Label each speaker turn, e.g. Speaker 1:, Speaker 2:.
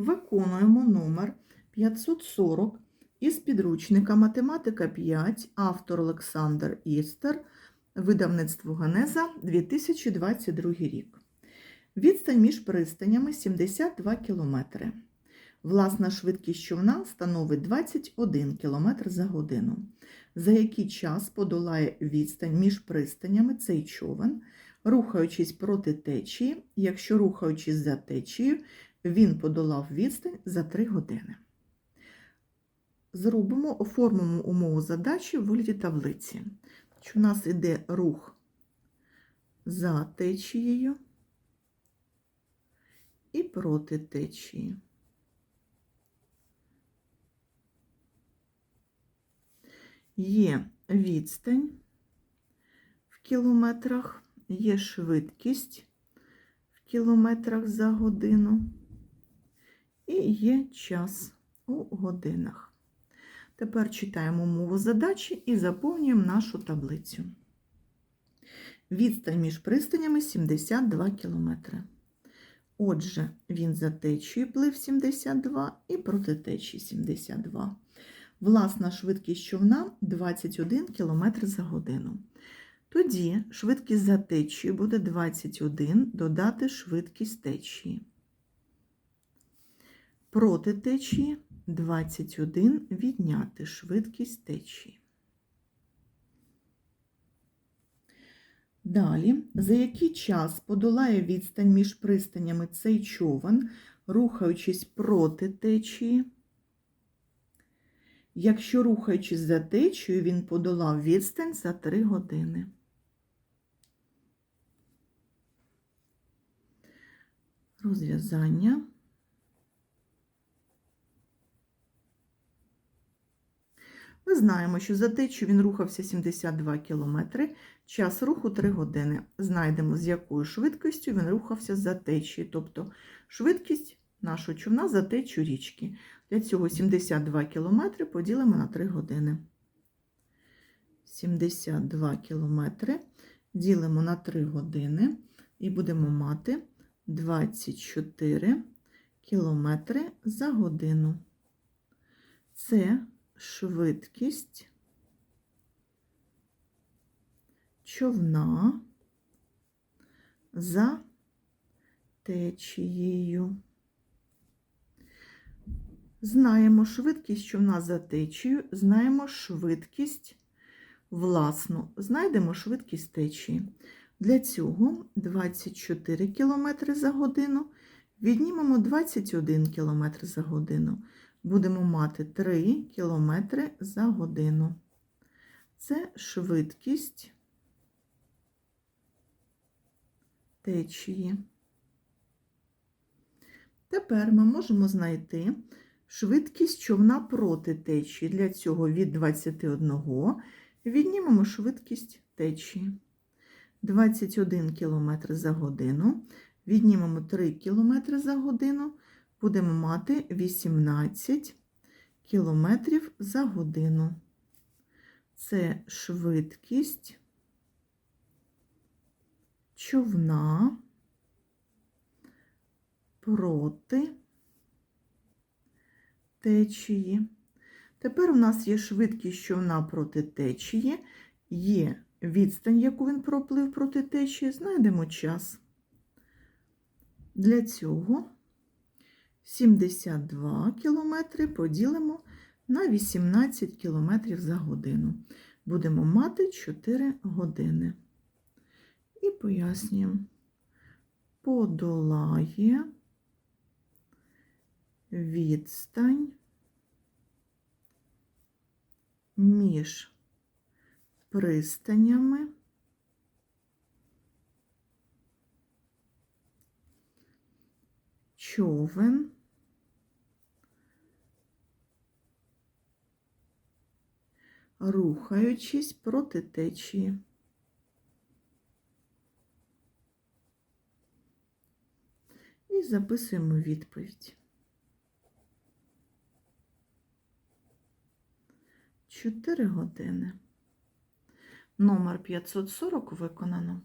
Speaker 1: Виконуємо номер 540 із підручника Математика 5, автор Олександр Істер, видавництво Генеза 2022 рік. Відстань між пристанями 72 км. Власна швидкість човна становить 21 км за годину. За який час подолає відстань між пристанями цей човен, рухаючись проти течії, якщо рухаючись за течією, він подолав відстань за 3 години. Зробимо, оформимо умову задачі в вигляді таблиці. Що у нас йде рух за течією і проти течії. Є відстань в кілометрах, є швидкість в кілометрах за годину і є час у годинах. Тепер читаємо мову задачі і заповнюємо нашу таблицю. Відстань між пристанями 72 км. Отже, він за течією плив 72 і проти течії 72. Власна швидкість човна 21 км за годину. Тоді швидкість за течією буде 21 додати швидкість течії. Проти течії 21 відняти швидкість течії. Далі, за який час подолає відстань між пристанями цей човен, рухаючись проти течії? Якщо рухаючись за течією, він подолав відстань за 3 години. Розв'язання. Ми знаємо, що за течією він рухався 72 км, час руху 3 години. Знайдемо, з якою швидкістю він рухався за течією, тобто швидкість нашого човна за течію річки. Для цього 72 км поділимо на 3 години. 72 км ділимо на 3 години і будемо мати 24 км за годину. Це швидкість човна за течією. Знаємо швидкість човна за течією, знаємо швидкість власну, знайдемо швидкість течії. Для цього 24 км за годину, віднімемо 21 км за годину. Будемо мати 3 км за годину. Це швидкість течії. Тепер ми можемо знайти швидкість човна проти течії. Для цього від 21 віднімемо швидкість течії. 21 км за годину, віднімемо 3 км за годину, будемо мати 18 км за годину. Це швидкість човна проти течії. Тепер у нас є швидкість човна проти течії, є відстань, яку він проплив проти течії, знайдемо час. Для цього 72 км поділимо на 18 км за годину. Будемо мати 4 години. І пояснюємо, подолає відстань між пристанями човен рухаючись проти течії. І записуємо відповідь. 4 години. Номер 540 виконано.